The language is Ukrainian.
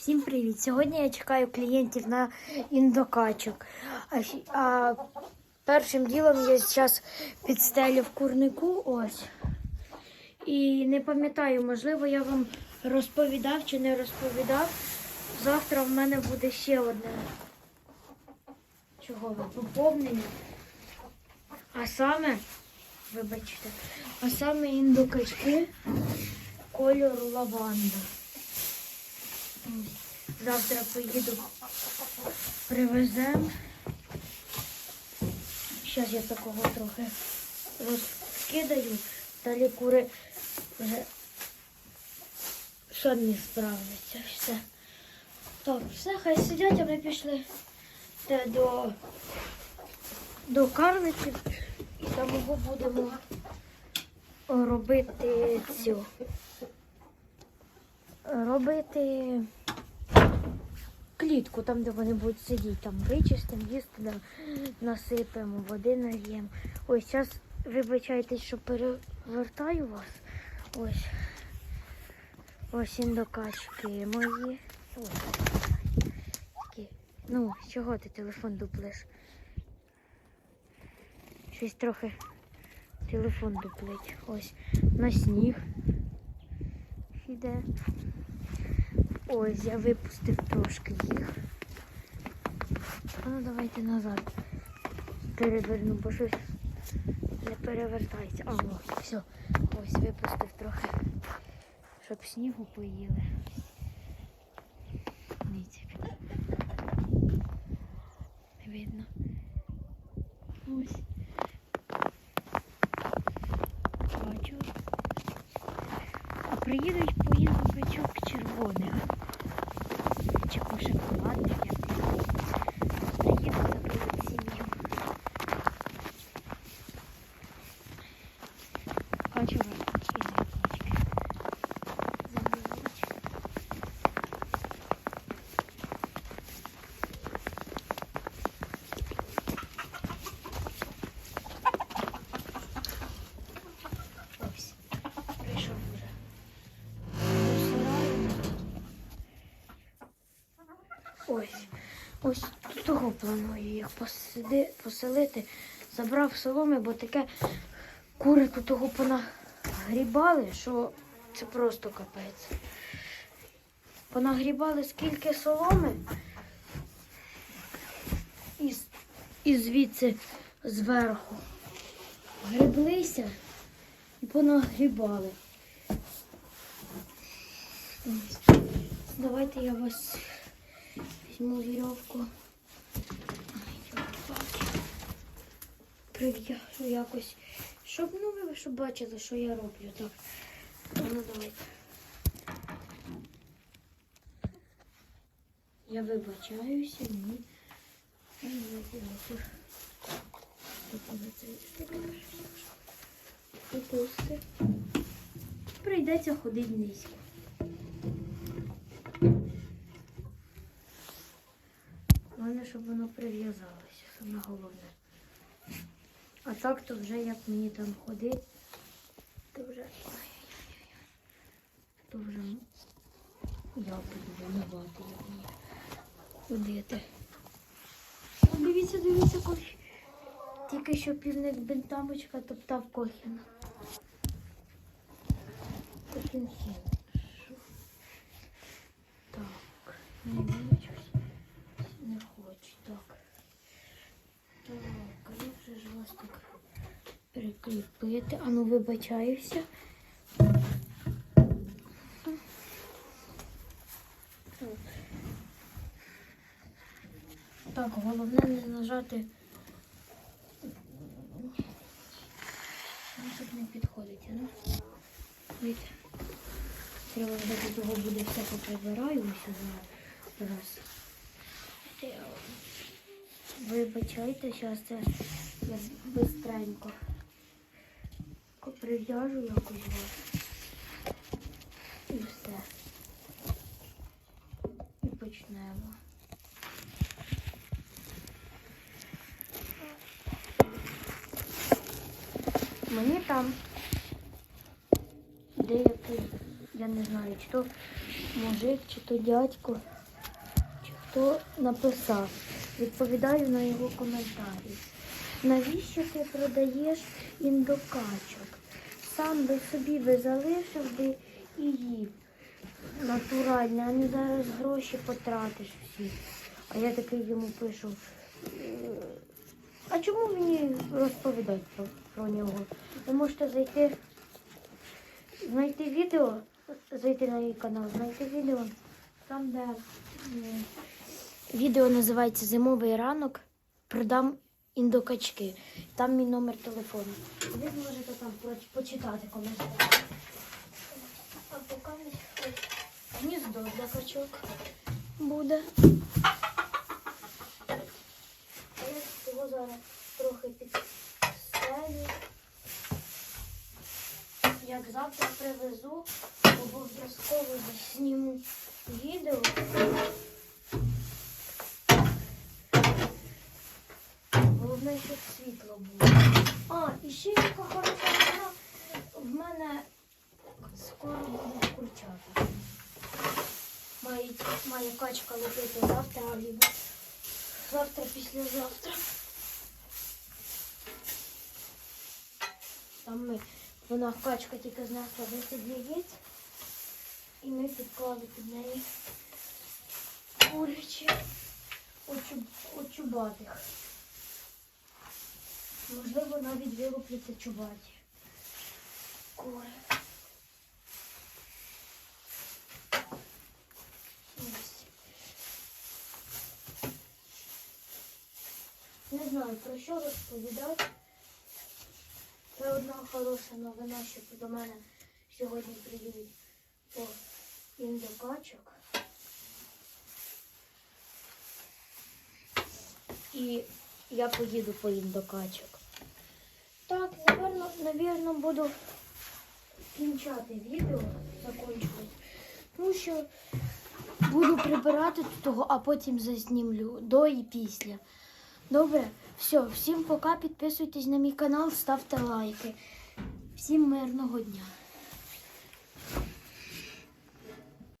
Всім привіт! Сьогодні я чекаю клієнтів на індокачок. А, а першим ділом я зараз підстелю в курнику. Ось. І не пам'ятаю, можливо, я вам розповідав чи не розповідав. Завтра в мене буде ще одне чого поповнення. А саме, вибачте, а саме індокачки кольору лаванда. Завтра поїду, привеземо. Зараз я такого трохи розкидаю, далі кури вже самі справляться. Все. Так, все, хай сидять, а ми пішли те до, до карликів і там будемо робити цю. Робити клітку, там, де вони будуть сидіти, там вичистимо, їсти, да, насипемо, води нальємо. Ось зараз вибачайтесь, що перевертаю вас. Ось. Ось індокачки мої. Ось. Ну, чого ти телефон дуплиш? Щось трохи телефон дуплить. Ось на сніг іде. Ось, я випустив трошки їх. Ну давайте назад. Переверну, бо щось не перевертається. А, о, все. Ось випустив трохи, щоб снігу поїли. Видно. Ось. Бачу. А приїдуть поїду бичок червоних. Чи шоколадних, як. Приїду заберуть сім'ю. Хочу і качки. Заміночки. Ось, прийшов вже. до сараю. Ось, ось того планую їх посиди, поселити. Забрав соломи, бо таке кури тут того понагрібали, що це просто капець. Понагрібали скільки соломи і, і звідси зверху греблися і понагрібали. Давайте я вас візьму вірьовку. Прив'яжу якось. Щоб ну ви щоб бачили, що я роблю. Так. Ну давайте. Я вибачаюся, ні. Прийдеться ходити низько. Головне, щоб воно прив'язалося, саме головне. А так то вже як мені там ходить, то вже. То вже я буду винувати мені ходити. Дивіться, дивіться, Кохі. Тільки що півник бентамочка топтав Кохіна. Кохін хін. Що? Так, не бачусь. Не хочу, так. Так, а як же ж вас так прикріпити? А ну вибачаюся. Так, головне не нажати. Ну, тут не підходить, ну. Видите? Треба до того буде все поприбираю ось зараз. Вибачайте, зараз це бистренько прив'яжу якось. І все. І почнемо. Мені там деякий, я не знаю, чи то мужик, чи то дядько, чи хто написав. Відповідаю на його коментарі. Навіщо ти продаєш індокачок? Сам би собі би залишив би і їв натуральне, а не зараз гроші потратиш всі. А я такий йому пишу. «Е, А чому мені розповідати про, про нього? Ви можете зайти, знайти відео, зайти на її канал, знайти відео, там, де відео називається Зимовий ранок. Продам індокачки. Там мій номер телефону. Ви зможете там почитати коментарі. А поки гніздо для качок буде. А я його зараз трохи підстелю. Як завтра привезу, обов'язково зніму відео. Головне, щоб світло було. А, і ще яка хороша новина. В мене скоро будуть курчата. Має, має качка летити завтра, або завтра, післязавтра. Там ми, вона качка тільки знесла 10 яєць. І ми підклали під неї курячі очуб, очубатих. Можливо, навіть вилупляться чубаті. Ось. Не знаю, про що розповідати. Це одна хороша новина, що до мене сьогодні приїдуть по індокачок. І я поїду по індокачок. Так, тепер, напевно, буду кінчати відео, закінчувати. Тому що буду прибирати тут того, а потім зазнімлю до і після. Добре, все, всім пока, підписуйтесь на мій канал, ставте лайки. Всім мирного дня.